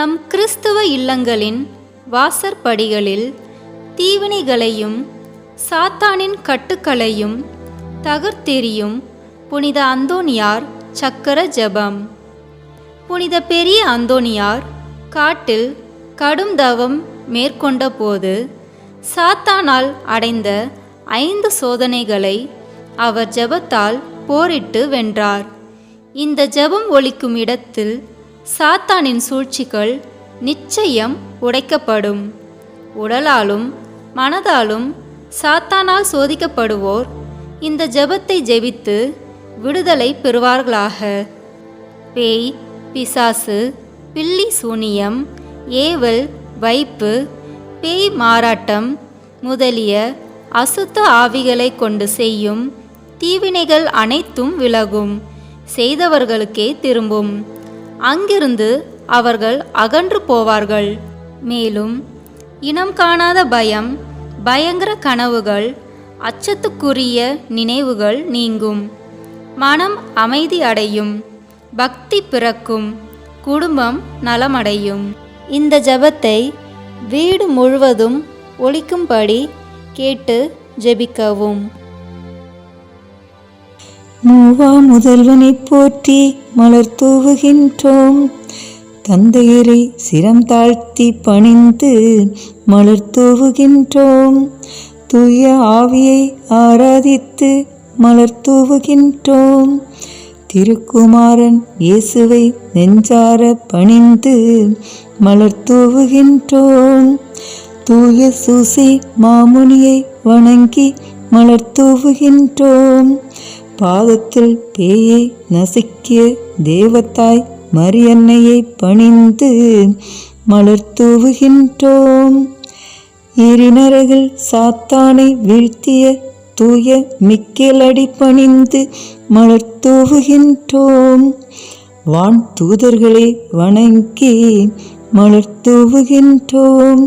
நம் கிறிஸ்துவ இல்லங்களின் வாசற்படிகளில் தீவினைகளையும் சாத்தானின் கட்டுக்களையும் தகர்த்தெறியும் புனித அந்தோனியார் சக்கர ஜெபம். புனித பெரிய அந்தோனியார் காட்டில் கடும் தவம் மேற்கொண்ட போது சாத்தானால் அடைந்த ஐந்து சோதனைகளை அவர் ஜெபத்தால் போரிட்டு வென்றார். இந்த ஜெபம் ஒலிக்கும் இடத்தில் சாத்தானின் சூழ்ச்சிகள் நிச்சயம் உடைக்கப்படும். உடலாலும் மனதாலும் சாத்தானால் சோதிக்கப்படுவோர் இந்த ஜெபத்தை ஜெபித்து விடுதலை பெறுவார்களாக. பேய் பிசாசு பில்லி சூனியம் ஏவல் வைப்பு பேய் மாறாட்டம் முதலிய அசுத்த ஆவிகளை கொண்டு செய்யும் தீவினைகள் அனைத்தும் விலகும். செய்தவர்களுக்கே திரும்பும். அங்கிருந்து அவர்கள் அகன்று போவார்கள். மேலும் இனம் காணாத பயம் பயங்கர கனவுகள் அச்சத்துக்குரிய நினைவுகள் நீங்கும். மனம் அமைதி அடையும் பக்தி பிறக்கும் குடும்பம் நலமடையும். இந்த ஜெபத்தை வீடு முழுவதும் ஒழிக்கும்படி கேட்டு ஜெபிக்கவும். மூவா முதல்வனை போற்றி மலர் தூவுகின்றோம். தந்தையரை சிரம் தாழ்த்தி பணிந்து மலர் தூவுகின்றோம். தூய ஆவியை ஆராதித்து மலர் தூவுகின்றோம். திருக்குமாரன் இயேசுவை நெஞ்சார பணிந்து மலர் தூவுகின்றோம். தூய சூசி மாமுனியை வணங்கி மலர் தூவுகின்றோம். பாதத்தில் பேயை நசுக்கிய தேவத்தாய் மரியன்னையை பணிந்து மலர் தூவுகின்றோம். எரிநரகில் சாத்தானை வீழ்த்திய தூய மிக்கேலடி பணிந்து மலர் தூவுகின்றோம். வான் தூதர்களை வணங்கி மலர் தூவுகின்றோம்.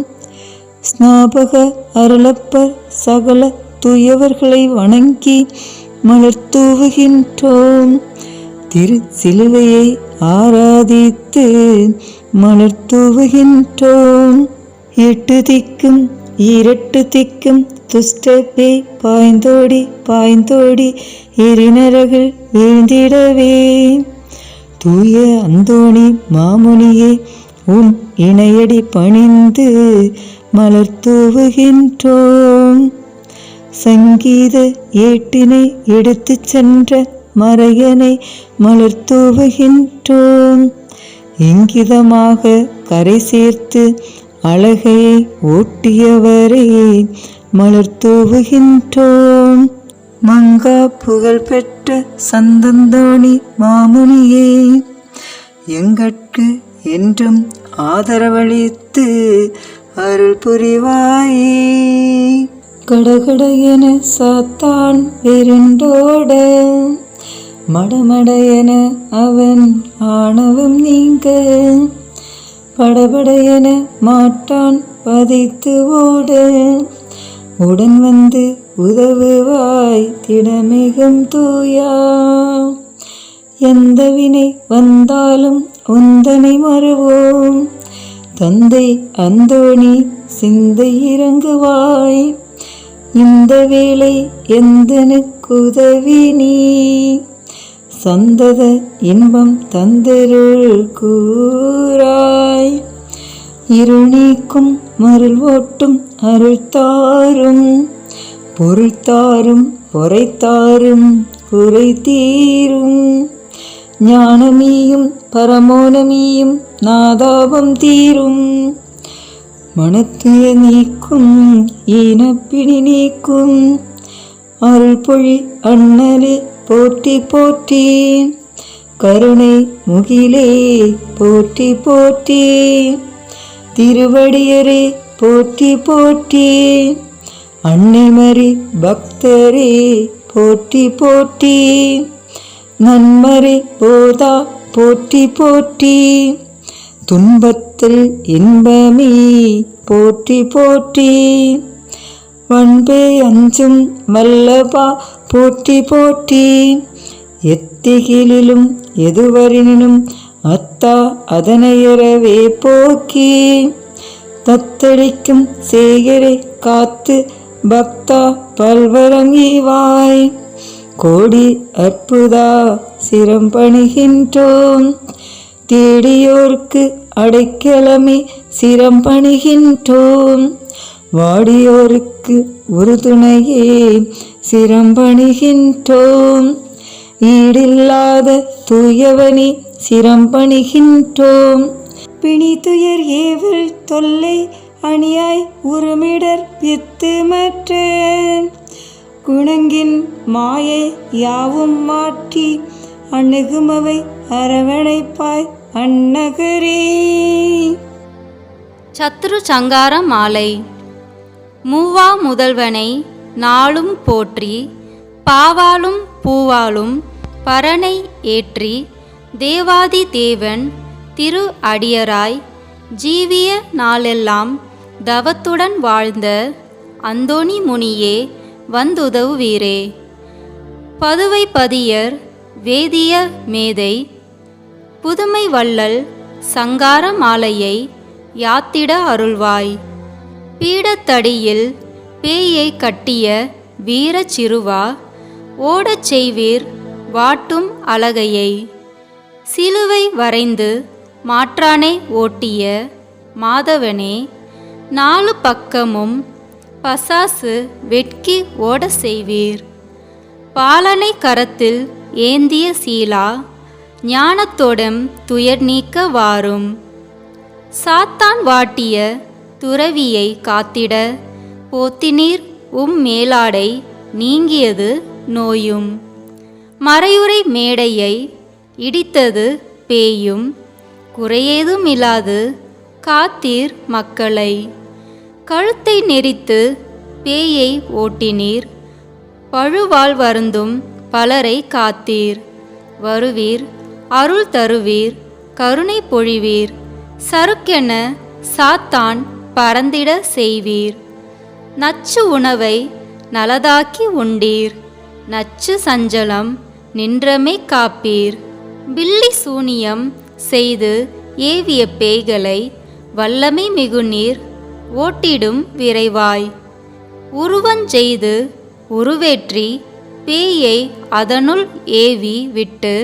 ஸ்நாபக அருளப்பர் சகல தூயவர்களை வணங்கி மலர்த்தூவுகின்றோம் திரு சிலுவையை ஆராதித்து மலர்த்தூவுகின்றோம் எட்டு திக்கும் இரட்டு திக்கும் துஷ்டப்பே பாய்ந்தோடி பாய்ந்தோடி எரிநரகில் வீழ்ந்திடவே. தூய அந்தோணி மாமுனியே உன் இணையடி பணிந்து மலர் தூவுகின்றோம் சங்கீத ஏட்டினை எடுத்துச் சென்ற மறையனை மலர் தூவுகின்றோம் இங்கிதமாக கரை சேர்த்து அழகையை ஓட்டியவரே மலர் தூவுகின்றோம் மங்கா புகழ் பெற்ற சந்தந்தோணி மாமுனியே எங்கட்கு என்றும் ஆதரவளித்து அருள் புரிவாயே. கடகட என சாத்தான் விருண்டோட. மடமட என அவன் ஆணவம் நீங்க. படபட என மாட்டான் பதித்து ஓட. உடன் வந்து உதவுவாய் திடமிகும் தூயா. எந்த வினை வந்தாலும் உந்தனை மறுவோம். தந்தை அந்தோணி சிந்தை இறங்குவாய். இந்த வேளை எந்தனுக்கு உதவி நீ? சந்தத இன்பம் தந்தருள் கூறாய். இருள் நீக்கும் மருள் ஓட்டும் அருள் தாரும். பொருள் தாரும் பொறை தாரும் குறை தீரும். ஞானமீயும் பரமோனமீயும் நாதாபம் தீரும். மனத்துய நீக்கும் ஈனப்பிணி நீக்கும். அருள் பொழி அண்ணலே போற்றி போற்றி. கருணை முகிலே போற்றி போற்றி. திருவடியரே போற்றி போற்றி. அன்னைமறி பக்தரே போற்றி போற்றி. நன்மறை போதா போற்றி போற்றி. துன்பத்தில் இன்பமே. போற்றி போற்றி. வன்பே அஞ்சும் வல்லபா. போற்றி போற்றி. எத்திகிலும் எதுவரினும் அத்தா அதனையறவே போக்கி. தத்தளிக்கும் சேகரை காத்து பக்தா பல்வரம் ஈவாய் கோடி அற்புதா சிரம் பணிகின்றோம். தேடியோர்க்கு அடைக்கலமே சிரம் பணிகின்றோம் வாடியோருக்கு உறுதுணையே சிரம் பணிகின்றோம் ஈடில்லாத தூயவனே சிரம் பணிகின்றோம் பிணி துயர் ஏவல் தொல்லை அணியாய் உருமிடர் வித்து மற்ற குணங்கின் மாயை யாவும் மாற்றி அணுகுமவை அரவணைப்பாய் அந்நகரே. சத்ரு சங்கார மாலை. மூவா முதல்வனை நாளும் போற்றி பாவாலும் பூவாலும் பரனை ஏற்றி தேவாதி தேவன் திரு அடியராய் ஜீவிய நாளெல்லாம் தவத்துடன் வாழ்ந்த அந்தோணி முனியே வந்துதவுவீரே. பதுவை பதியர் வேதிய மேதை புதுமை வள்ளல் சங்கார மாலையை யாத்திட அருள்வாய். பீடத்தடியில் பேயை கட்டிய வீர சிறுவா ஓடச் செய்வீர் வாட்டும் அழகையை. சிலுவை வரைந்து மாற்றானை ஓட்டிய மாதவனே நாலு பக்கமும் பசாசு வெட்கி ஓட செய்வீர். பாலனை கரத்தில் ஏந்திய சீலா ஞானத்தோடம் துயர் நீக்க வாரும். சாத்தான் வாட்டிய துறவியை காத்திட போத்தினீர் உம் மேலாடை நீங்கியது நோயும். மறையுறை மேடையை இடித்தது பேயும். குறையேதுமில்லாது காத்தீர் மக்களை. கழுத்தை நெரித்து பேயை ஓட்டினீர். பழுவால் வருந்தும் பலரை காத்தீர். வருவீர் அருள் தருவீர் கருணை பொழிவீர் சருக்கென சாத்தான் பறந்திட செய்வீர். நச்சு உணவை நலதாக்கி உண்டீர் நச்சு சஞ்சலம் நின்றமே காப்பீர். பில்லி சூனியம் செய்து ஏவிய பேய்களை வல்லமை மிகுநீர் ஓட்டிடும் விரைவாய். உருவஞ்செய்து உருவேற்றி பேயை அதனுள் ஏவி விட்டு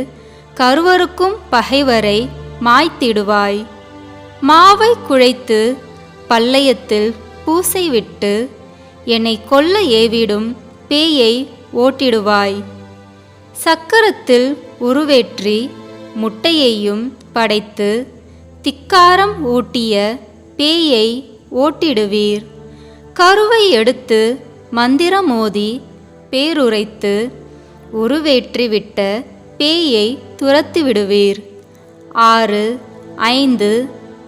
கருவருக்கும் பகைவரை மாய்த்திடுவாய். மாவை குழைத்து பல்லயத்தில் பூசை விட்டு என்னை கொல்ல ஏவிடும் பேயை ஓட்டிடுவாய். சக்கரத்தில் உருவேற்றி முட்டையையும் படைத்து திக்காரம் ஊட்டிய பேயை ஓட்டிடுவீர். கருவை எடுத்து மந்திரமோதி பேருரைத்து உருவேற்றிவிட்ட பேயை துரத்து விடுவீர். ஆறு ஐந்து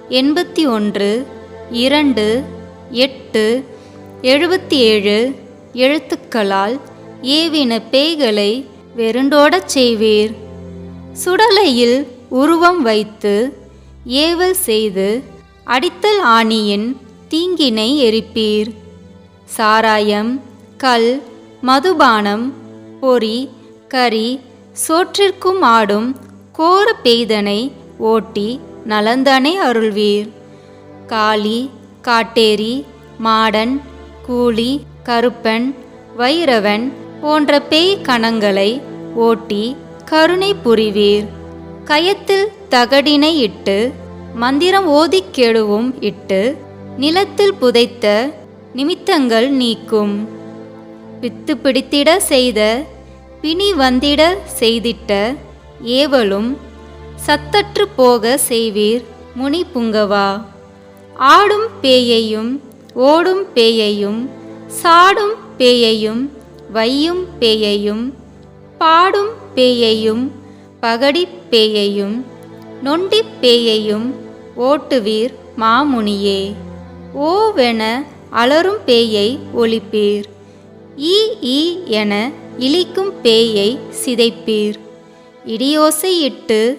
எண்பத்தி ஒன்று இரண்டு எட்டு எழுபத்தி ஏழு எழுத்துக்களால் ஏவின பேய்களை வெருண்டோடச் செய்வீர். சுடலையில் உருவம் வைத்து ஏவல் செய்து அடித்தல் ஆணியின் தீங்கினை எரிப்பீர். சாராயம் கல் மதுபானம் பொறி கறி சோற்றிற்கும் ஆடும் கோர பெய்தனை ஓட்டி நலந்தனை அருள்வீர். காளி காட்டேரி மாடன் கூலி கருப்பன் வைரவன் போன்ற பேய் கணங்களை ஓட்டி கருணை புரிவீர். கயத்தில் தகடினை இட்டு மந்திரம் ஓதிக் கெடுவும் இட்டு நிலத்தில் புதைத்த நிமித்தங்கள் நீக்கும். பித்து பிடித்திட செய்த பிணி வந்திட செய்திட்ட ஏவலும் சத்தற்று போக செய்வீர் முனி புங்கவா ஆடும் பேயையும் ஓடும் பேயையும் சாடும் பேயையும் வையும் பேயையும் பாடும் பேயையும் பகடிப் பேயையும் நொண்டிப் பேயையும் ஓட்டுவீர் மாமுனியே. ஓவென அலறும் பேயை ஒழிப்பீர் ஈ ஈ என இழிக்கும் பேயை சிதைப்பீர். இடியோசையிட்டு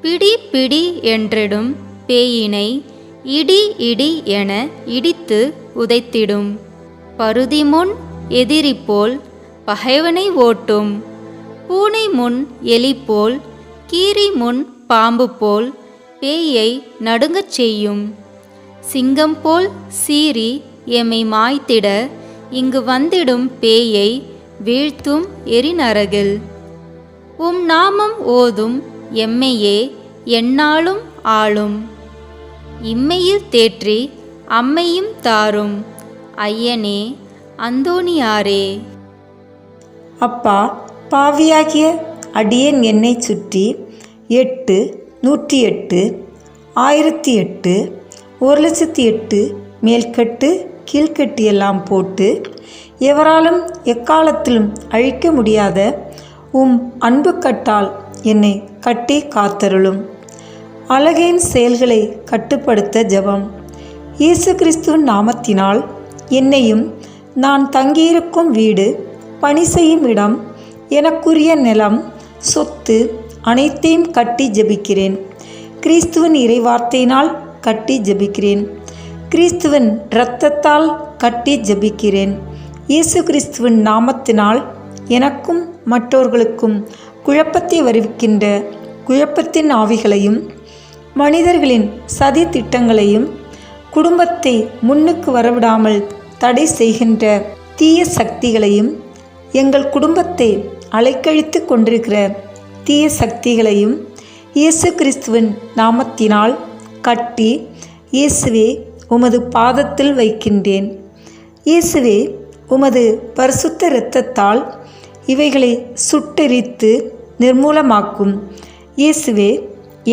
பிடி பிடி என்றிடும் பேயினை இடி இடி என இடித்து உதைத்திடும். பருதி முன் எதிரி போல் பகைவனை ஓட்டும். பூனை முன் எலி போல் கீரி முன் பாம்பு போல் பேயை நடுங்கச் செய்யும். சிங்கம் போல் சீறி எம்மை மாய்த்திட இங்கு வந்திடும் பேயை வீழ்த்தும் எரிநரகில். உம் நாமம் ஓதும் எம்மையே எந்நாளும் ஆளும். இம்மையில் தேற்றி அம்மையும் தாரும். ஐயனே அந்தோணியாரே. அப்பா பாவியாகிய அடியேன் என்னை சுற்றி எட்டு நூற்றி எட்டு ஆயிரத்தி எட்டு ஒரு லட்சத்தி எட்டு மேல்கட்டு கீழ்கட்டியெல்லாம் போட்டு எவராலும் எக்காலத்திலும் அழிக்க முடியாத உம் அன்பு கட்டால் என்னை கட்டி காத்தருளும். அழகின் செயல்களை கட்டுப்படுத்த ஜெபம். இயேசு கிறிஸ்துவின் நாமத்தினால் என்னையும் நான் தங்கியிருக்கும் வீடு பணி செய்யும் இடம் எனக்குரிய நிலம் சொத்து அனைத்தையும் கட்டி ஜெபிக்கிறேன். கிறிஸ்துவின் இறைவார்த்தையினால் கட்டி ஜெபிக்கிறேன். கிறிஸ்துவின் இரத்தத்தால் கட்டி ஜபிக்கிறேன். இயேசு கிறிஸ்துவின் நாமத்தினால் எனக்கும் மற்றவர்களுக்கும் குழப்பத்தை வருவிக்கின்ற குழப்பத்தின் ஆவிகளையும் மனிதர்களின் சதி திட்டங்களையும் குடும்பத்தை முன்னுக்கு வரவிடாமல் தடை செய்கின்ற தீய சக்திகளையும் எங்கள் குடும்பத்தை அலைக்கழித்து கொண்டிருக்கிற தீய சக்திகளையும் இயேசு கிறிஸ்துவின் நாமத்தினால் கட்டி இயேசுவே உமது பாதத்தில் வைக்கின்றேன். இயேசுவே உமது பரிசுத்த இரத்தத்தால் இவைகளை சுட்டெரித்து நிர்மூலமாக்கும். இயேசுவே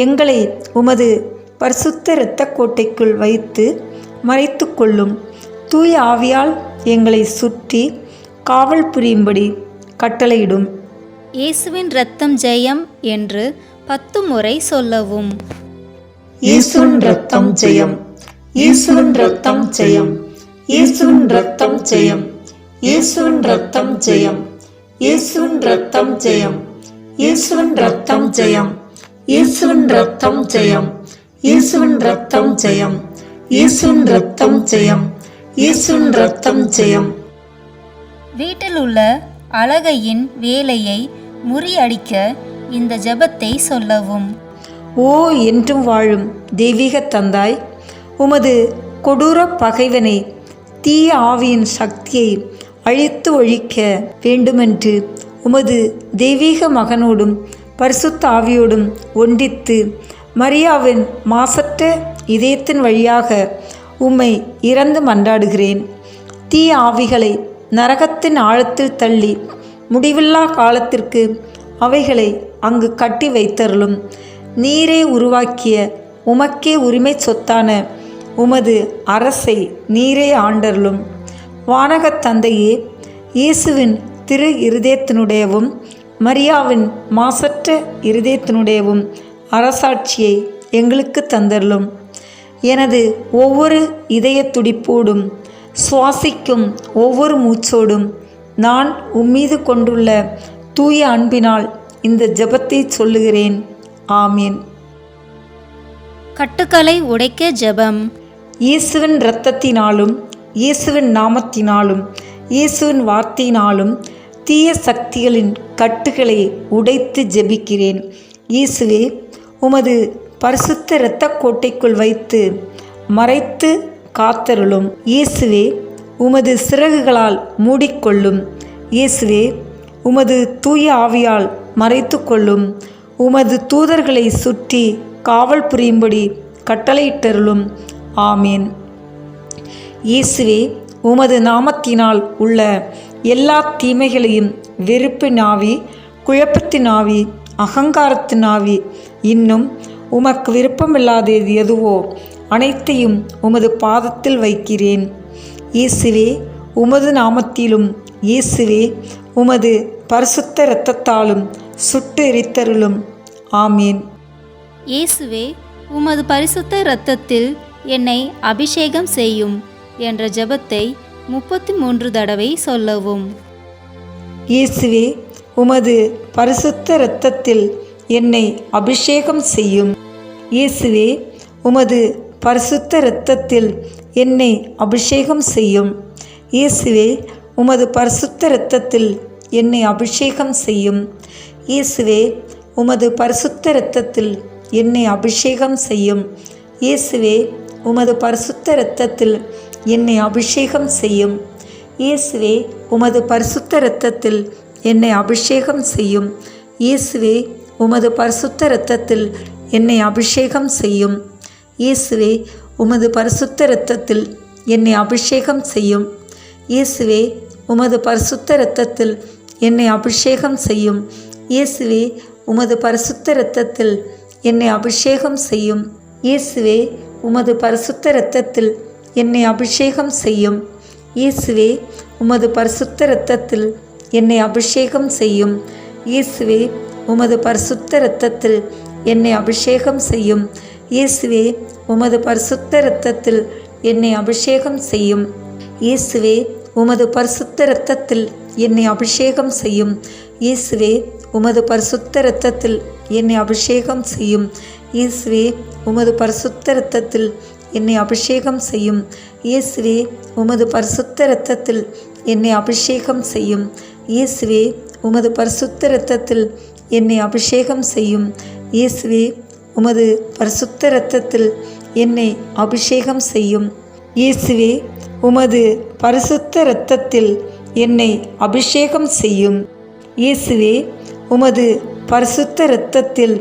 எங்களை உமது பரிசுத்த இரத்த கோட்டைக்குள் வைத்து மறைத்து கொள்ளும் தூய ஆவியால் எங்களை சுற்றி காவல் புரியும்படி கட்டளையிடும். இயேசுவின் இரத்தம் ஜெயம் என்று பத்து முறை சொல்லவும். இயேசுவின் ரத்தம் ஜெயம். இயேசுவின் ரத்தம் ஜெயம். இயேசுவின் ரத்தம் ஜெயம். இயேசுவின் ரத்தம் ஜெயம். இயேசுவின் ரத்தம் ஜெயம். இயேசுவின் ரத்தம் ஜெயம். இயேசுவின் ரத்தம் ஜெயம். இயேசுவின் ரத்தம் ஜெயம். இயேசுவின் ரத்தம் ஜெயம். இயேசுவின் ரத்தம் ஜெயம். வீட்டில் உள்ள அழகையின் வேலையை முறியடிக்க இந்த ஜெபத்தை சொல்லவும். ஓ என்றும் வாழும் தெய்வீக தந்தாய் உமது கொடூர பகைவனை தீய ஆவியின் சக்தியை அழித்து ஒழிக்க வேண்டுமென்று உமது தெய்வீக மகனோடும் பரிசுத்த ஆவியோடும் ஒன்றித்து மரியாவின் மாசற்ற இதயத்தின் வழியாக உம்மை இறந்து மன்றாடுகிறேன். தீய ஆவிகளை நரகத்தின் ஆழத்தில் தள்ளி முடிவில்லா காலத்திற்கு அவைகளை அங்கு கட்டி வைத்தருளும். நீரே உருவாக்கிய உமக்கே உரிமை சொத்தான உமது அரசை நீரே ஆண்டருளும். வானகத் தந்தையே இயேசுவின் திரு இருதயத்தினுடையவும் மரியாவின் மாசற்ற இருதயத்தினுடையவும் அரசாட்சியை எங்களுக்கு தந்தருளும். எனது ஒவ்வொரு இதய துடிப்போடும் சுவாசிக்கும் ஒவ்வொரு மூச்சோடும் நான் உம்மீது கொண்டுள்ள தூய அன்பினால் இந்த ஜபத்தை சொல்லுகிறேன். ஆமீன். கட்டுக்களை உடைக்க ஜெபம். இயேசுவின் இரத்தத்தினாலும் இயேசுவின் நாமத்தினாலும் இயேசுவின் வார்த்தையினாலும் தீய சக்திகளின் கட்டுகளை உடைத்து ஜெபிக்கிறேன். இயேசுவே உமது பரிசுத்த இரத்த கோட்டைக்குள் வைத்து மறைத்து காத்தருளும். இயேசுவே உமது சிறகுகளால் மூடிக்கொள்ளும். இயேசுவே உமது தூய ஆவியால் மறைத்து கொள்ளும். உமது தூதர்களை சுற்றி காவல் புரியும்படி கட்டளையிட்டருளும். ஆமீன். இயேசுவே உமது நாமத்தினால் உள்ள எல்லா தீமைகளையும் வெறுப்பு நாவி குழப்பத்தின் ஆவி அகங்காரத்தின் ஆவி இன்னும் உமக்கு விருப்பமில்லாதது எதுவோ அனைத்தையும் உமது பாதத்தில் வைக்கிறேன். இயேசுவே உமது நாமத்திலும் இயேசுவே உமது பரிசுத்த இரத்தத்தாலும் சுட்டு எரித்தருளும். ஆமீன். இயேசுவே உமது பரிசுத்த இரத்தத்தில் என்னை அபிஷேகம் செய்யும் என்ற ஜெபத்தை முப்பத்தி மூன்று தடவை சொல்லவும். இயேசுவே உமது பரிசுத்த இரத்தத்தில் என்னை அபிஷேகம் செய்யும். இயேசுவே உமது பரிசுத்த இரத்தத்தில் என்னை அபிஷேகம் செய்யும். இயேசுவே உமது பரிசுத்த இரத்தத்தில் என்னை அபிஷேகம் செய்யும். இயேசுவே உமது பரிசுத்த இரத்தத்தில் என்னை அபிஷேகம் செய்யும். இயேசுவே உமது பரிசுத்த இரத்தத்தில் என்னை அபிஷேகம் செய்யும். இயேசுவே உமது பரிசுத்த இரத்தத்தில் என்னை அபிஷேகம் செய்யும். இயேசுவே உமது பரிசுத்த இரத்தத்தில் என்னை அபிஷேகம் செய்யும். இயேசுவே உமது பரிசுத்த இரத்தத்தில் என்னை அபிஷேகம் செய்யும். இயேசுவே உமது பரிசுத்த இரத்தத்தில் என்னை அபிஷேகம் செய்யும். இயேசுவே உமது பரிசுத்த இரத்தத்தில் என்னை அபிஷேகம் செய்யும். இயேசுவே உமது பரிசுத்த இரத்தத்தில் என்னை அபிஷேகம் செய்யும். இயேசுவே உமது பரிசுத்த இரத்தத்தில் என்னை அபிஷேகம் செய்யும். இயேசுவே உமது பரிசுத்த இரத்தத்தில் என்னை அபிஷேகம் செய்யும். இயேசுவே உமது பரிசுத்த இரத்தத்தில் என்னை அபிஷேகம் செய்யும். இயேசுவே உமது பரிசுத்த இரத்தத்தில் என்னை அபிஷேகம் செய்யும். இயேசுவே உமது பரிசுத்த இரத்தத்தில் என்னை அபிஷேகம் செய்யும். இயேசுவே உமது பரிசுத்த இரத்தத்தில் என்னை அபிஷேகம் செய்யும். இயேசுவே உமது பரிசுத்த இரத்தத்தில் என்னை அபிஷேகம் செய்யும். இயேசுவே உமது பரிசுத்த இரத்தத்தில் என்னை அபிஷேகம் செய்யும். இயேசுவே உமது பரிசுத்த இரத்தத்தில் என்னை அபிஷேகம் செய்யும். இயேசுவே உமது பரிசுத்த இரத்தத்தில் என்னை அபிஷேகம் செய்யும். இயேசுவே உமது பரிசுத்த இரத்தத்தில்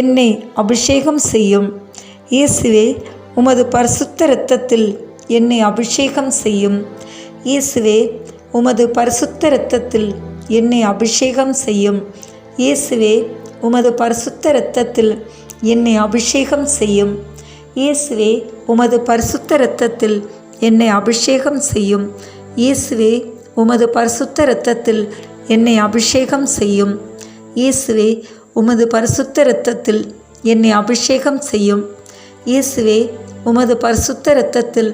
என்னை அபிஷேகம் செய்யும். இயேசுவே உமது பரிசுத்த இரத்தத்தில் என்னை அபிஷேகம் செய்யும். இயேசுவே உமது பரிசுத்த இரத்தத்தில் என்னை அபிஷேகம் செய்யும். இயேசுவே உமது பரிசுத்த இரத்தத்தில் என்னை அபிஷேகம் செய்யும். இயேசுவே உமது பரிசுத்த இரத்தத்தில் என்னை அபிஷேகம் செய்யும். இயேசுவே உமது பரிசுத்த இரத்தத்தில் என்னை அபிஷேகம் செய்யும். இயேசுவே உமது பரிசுத்த இரத்தத்தில் என்னை அபிஷேகம் செய்யும். இயேசுவே உமது பரிசுத்த இரத்தத்தில்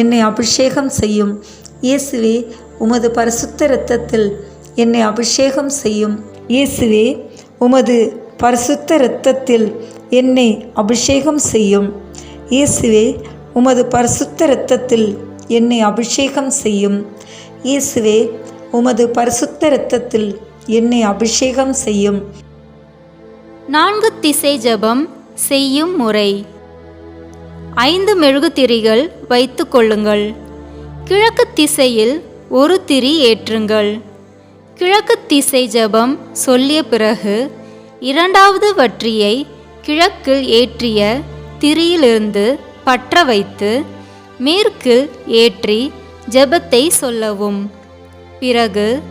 என்னை அபிஷேகம் செய்யும். இயேசுவே உமது பரிசுத்த இரத்தத்தில் என்னை அபிஷேகம் செய்யும். இயேசுவே உமது பரிசுத்த இரத்தத்தில் என்னை அபிஷேகம் செய்யும். இயேசுவே உமது பரிசுத்த இரத்தத்தில் என்னை அபிஷேகம் செய்யும். இயேசுவே உமது பரிசுத்த இரத்தத்தில் என்னை அபிஷேகம் செய்யும். நான்கு திசை ஜபம் செய்யும் முறை. ஐந்து மெழுகுதிரிகள் வைத்து கொள்ளுங்கள். கிழக்கு திசையில் ஒரு திரி ஏற்றுங்கள். கிழக்கு திசை ஜெபம் சொல்லிய பிறகு இரண்டாவது வற்றியை கிழக்கில் ஏற்றிய திரியிலிருந்து பற்ற வைத்து மேற்கில் ஏற்றி ஜெபத்தை சொல்லவும். பிறகு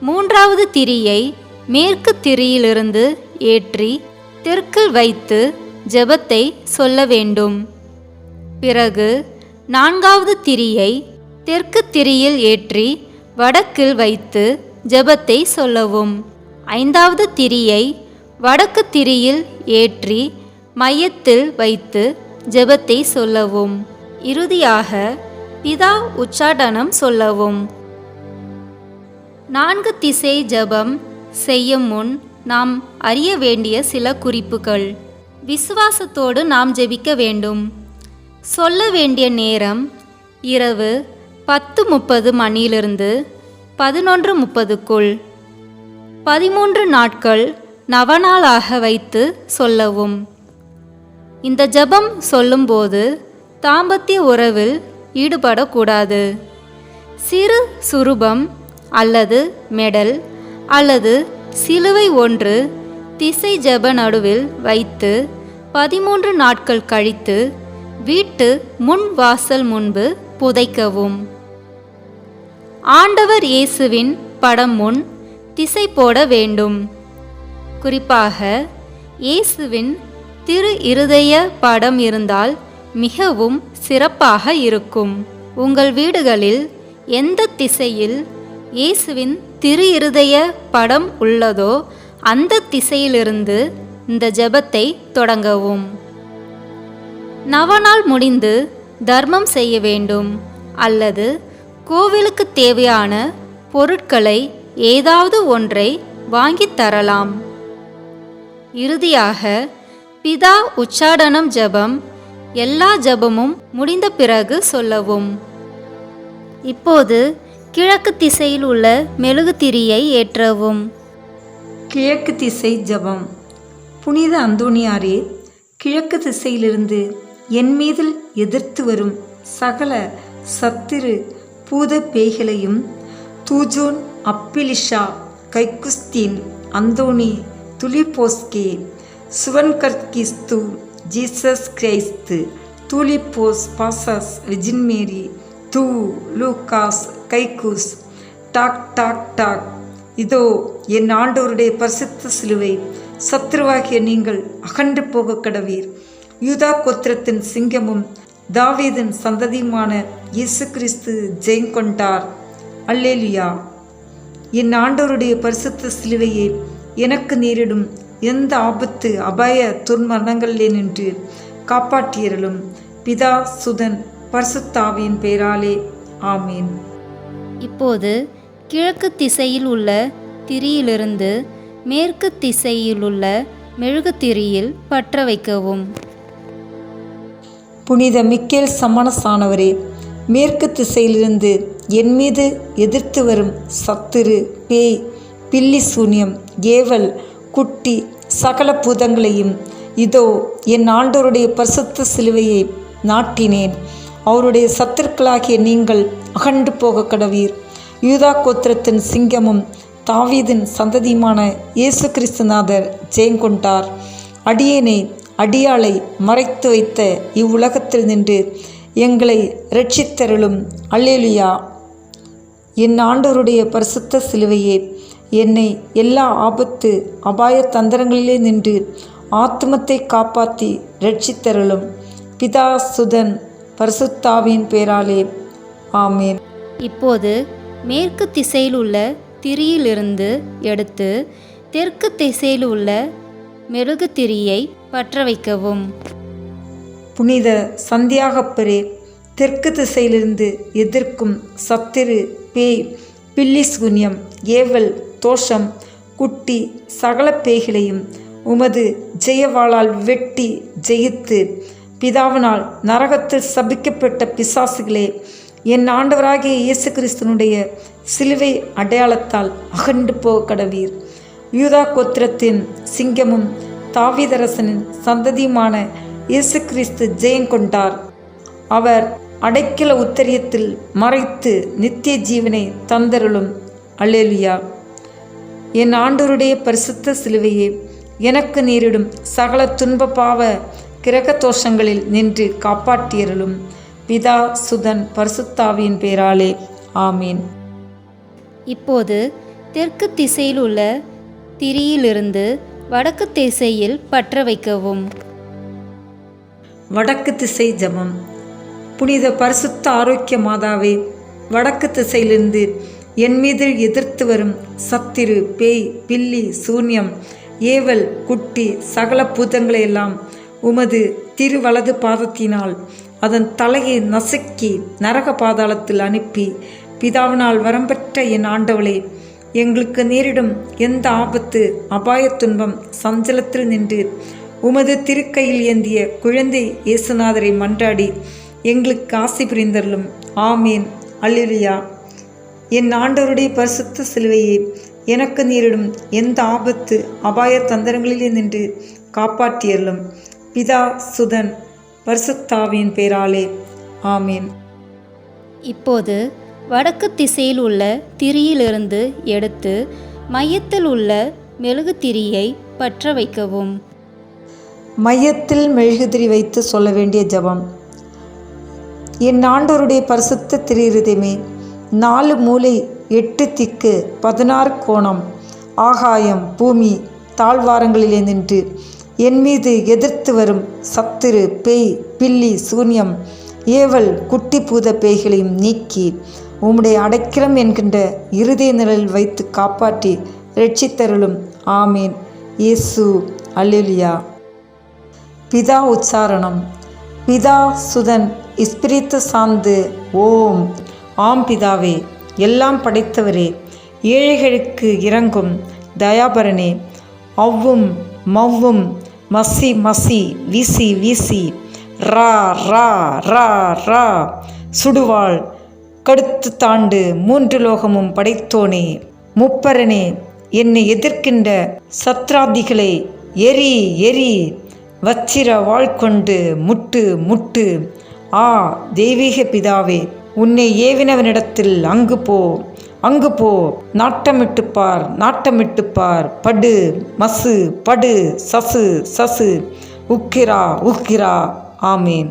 மூன்றாவது திரியை மேற்கு திரியிலிருந்து ஏற்றி தெற்கில் வைத்து ஜெபத்தை சொல்ல வேண்டும். பிறகு நான்காவது திரியை தெற்கு திரியில் ஏற்றி வடக்கில் வைத்து ஜெபத்தை சொல்லவும். ஐந்தாவது திரியை வடக்கு திரியில் ஏற்றி மையத்தில் வைத்து ஜெபத்தை சொல்லவும். இறுதியாக பிதா உச்சாடனம் சொல்லவும். நான்கு திசை ஜெபம் செய்யும் முன் நாம் அறிய வேண்டிய சில குறிப்புகள். விசுவாசத்தோடு நாம் ஜெபிக்க வேண்டும். சொல்ல வேண்டிய நேரம் இரவு பத்து முப்பது மணியிலிருந்து பதினொன்று முப்பதுக்குள். பதிமூன்று நாட்கள் நவநாளாக வைத்து சொல்லவும். இந்த ஜெபம் சொல்லும்போது தாம்பத்திய உறவில் ஈடுபடக்கூடாது. சிறு சுரூபம் அல்லது மெடல் அல்லது சிலுவை ஒன்று திசை ஜெப நடுவில் வைத்து பதிமூன்று நாட்கள் கழித்து வீட்டு முன் வாசல் முன்பு புதைக்கவும். ஆண்டவர் இயேசுவின் படம் முன் திசை போட வேண்டும். குறிப்பாக இயேசுவின் திரு இருதய படம் இருந்தால் மிகவும் சிறப்பாக இருக்கும். உங்கள் வீடுகளில் எந்த திசையில் இயேசுவின் திரு இருதய படம் உள்ளதோ அந்த திசையிலிருந்து இந்த ஜெபத்தை தொடங்கவும். நவநாள் முடிந்து தர்மம் செய்ய வேண்டும் அல்லது கோவிலுக்கு தேவையான பொருட்களை ஏதாவது ஒன்றை வாங்கித் தரலாம். இறுதியாக பிதா உச்சாடனம் ஜெபம் எல்லா ஜெபமும் முடிந்த பிறகு சொல்லவும். இப்போது கிழக்கு திசையில் உள்ள மெழுகுதிரியை ஏற்றவும். கிழக்கு திசை ஜெபம். புனித அந்தோணியாரே கிழக்கு திசையிலிருந்து என் மீதில் எதிர்த்து வரும் சகல சத்திரு பூத பேய்களையும் தூஜோன் அப்பிலிஷா கைக்குஸ்தீன் அந்தோனி துலிபோஸ்கே சுவன்கர்கிஸ்து ஜீசஸ் கிரைஸ்து தூலிப்போஸ் பாசஸ் விஜின்மேரி தூ லூகாஸ் கைகூஸ் டாக் டாக் டாக். இதோ என் ஆண்டோருடைய பரிசுத்த சிலுவை சத்ருவாகிய நீங்கள் அகன்று போக கடவீர். யூதா கோத்திரத்தின் சிங்கமும் தாவீதின் சந்ததியுமான இயேசு கிறிஸ்து ஜெயங்கொண்டார் அல்லேலியா. என் ஆண்டோருடைய பரிசுத்த சிலுவையே எனக்கு நேரிடும் எந்த ஆபத்து அபாய துர்மரணங்களிலே நின்று காப்பாற்றியறலும் பிதா சுதன் பரிசுத்தாவியின் பெயராலே. ஆமீன். இப்போது கிழக்கு திசையில் உள்ள திரியிலிருந்து மேற்கு திசையில் உள்ள மெழுகுத்திரியில் பற்ற வைக்கவும். புனித மிக்கேல் சமணசானவரே மேற்கு திசையிலிருந்து என் மீது எதிர்த்து வரும் சத்துரு பேய் பில்லி சூன்யம் ஏவல் குட்டி சகல பூதங்களையும் இதோ என் ஆண்டோருடைய பரிசுத்த சிலுவையை நாட்டினேன். அவருடைய சத்துருக்களாகிய நீங்கள் அகண்டு போக கடவீர். யூதா கோத்திரத்தின் சிங்கமும் தாவீதின் சந்ததியுமான இயேசு கிறிஸ்துநாதர் ஜெயங்கொண்டார். அடியேனை அடியாளை மறைத்து வைத்த இவ்வுலகத்தில் நின்று எங்களை ரட்சித்தருளும் அல்லேலுயா. என் ஆண்டவருடைய பரிசுத்த சிலுவையே என்னை எல்லா ஆபத்து அபாய தந்திரங்களிலே நின்று ஆத்மத்தை காப்பாற்றி ரட்சித்தருளும் பிதா சுதன் பரிசுத்தாவின் பேராலே. ஆமேன். இப்போது மேற்கு திசையில் உள்ள திரியிலிருந்து எடுத்து தெற்கு திசையில் உள்ள மெழுகுத்திரியை பற்ற வைக்கவும் புனித சந்தியாகப்பரே தெற்கு திசையிலிருந்து எதிர்க்கும் சத்திரு பேய் பில்லிஸ்குன்யம் ஏவல் தோஷம் குட்டி சகல பேய்களையும் உமது ஜெயவாளால் வெட்டி ஜெயித்து பிதாவினால் நரகத்தில் சபிக்கப்பட்ட பிசாசுகளே என் ஆண்டவராகிய இயேசு கிறிஸ்தனுடைய சிலுவை அடையாளத்தால் அகண்டு போக கடவீர் யூதா கோத்திரத்தின் சிங்கமும் தாவிதரசனின் சந்ததியுமான இயேசு கிறிஸ்து ஜெயங்கொண்டார் அவர் அடைக்கல உத்தரியத்தில் மறைத்து நித்திய ஜீவனை தந்தருளும். அல்லேலியா. என் ஆண்டோருடைய பரிசுத்த சிலுவையே எனக்கு நேரிடும் சகல துன்ப பாவ கிரக தோஷங்களில் நின்று காப்பாற்றியருளும். பிதா சுதன் பரிசுத்தாவியின் பேராலே. ஆமீன். இப்போது தெற்கு திசையில் உள்ள திரியிலிருந்து வடக்கு திசையில் பற்ற வைக்கவும். வடக்கு திசை ஜபம். புனித பரிசுத்த ஆரோக்கிய மாதாவே வடக்கு திசையிலிருந்து என் மீது எதிர்த்து வரும் சத்திரு பேய் பில்லி சூன்யம் ஏவல் குட்டி சகல பூதங்களை எல்லாம் உமது திருவலது பாதத்தினால் அதன் தலையை நசுக்கி நரக பாதாளத்தில் அனுப்பி பிதாவினால் வரம்பெற்ற என் ஆண்டவளே எங்களுக்கு நேரிடும் எந்த ஆபத்து அபாயத் துன்பம் சஞ்சலத்தில் நின்று உமது திருக்கையில் ஏந்திய குழந்தை இயேசுநாதரை மன்றாடி எங்களுக்கு ஆசி புரிந்தருளும். ஆமீன். அல்லேலூயா. என் ஆண்டவருடைய பரிசுத்த சிலுவையே எனக்கு நேரிடும் எந்த ஆபத்து அபாய தந்திரங்களிலே நின்று காப்பாற்றியருளும். பிதா சுதன் பரிசுத்தாவின் பேராலே. ஆமீன். இப்போது வடக்கு திசையில் உள்ள திரியிலிருந்து எடுத்து மையத்தில் உள்ள மெழுகு திரியை பற்ற வைக்கவும். மையத்தில் மெழுகுதிரி வைத்து சொல்ல வேண்டிய ஜெபம். என் ஆண்டோருடைய பரிசுத்த திரியிருதமே நாலு மூலை எட்டு திக்கு பதினாறு கோணம் ஆகாயம் பூமி தாழ்வாரங்களிலே நின்று என் மீது எதிர்த்து வரும் சத்துரு பேய் பில்லி சூன்யம் ஏவல் குட்டி பூத பேய்களையும் நீக்கி உம்முடைய அடைக்கலம் என்கின்ற இறுதிய நிலையில் வைத்து காப்பாற்றி ரட்சித்தருளும் ஆமீன். இயேசு அல்லேலியா. பிதா உச்சாரணம். பிதா சுதன் இஸ்பிரித்து சார்ந்து ஓம். ஆம் பிதாவே எல்லாம் படைத்தவரே ஏழைகளுக்கு இறங்கும் தயாபரனே அவ்வும் மவ்வும் மசி மசி வீசி வீசி. ரா ரா ரா ரா. சுடுவாள் கடுத்து தாண்டு மூன்று லோகமும் படைத்தோனே. முப்பரனே என்னை எதிர்க்கின்ற சத்ராதிகளை எரி எரி வச்சிர வாழ் கொண்டு முட்டு முட்டு. ஆ தெய்வீக பிதாவே உன்னை ஏவினவனிடத்தில் அங்கு போ அங்கு போ. நாட்டமிட்டு பார் நாட்டமிட்டு பார். படு மசு படு சசு சசு. உக்கிரா உக்கிரா. ஆமீன்.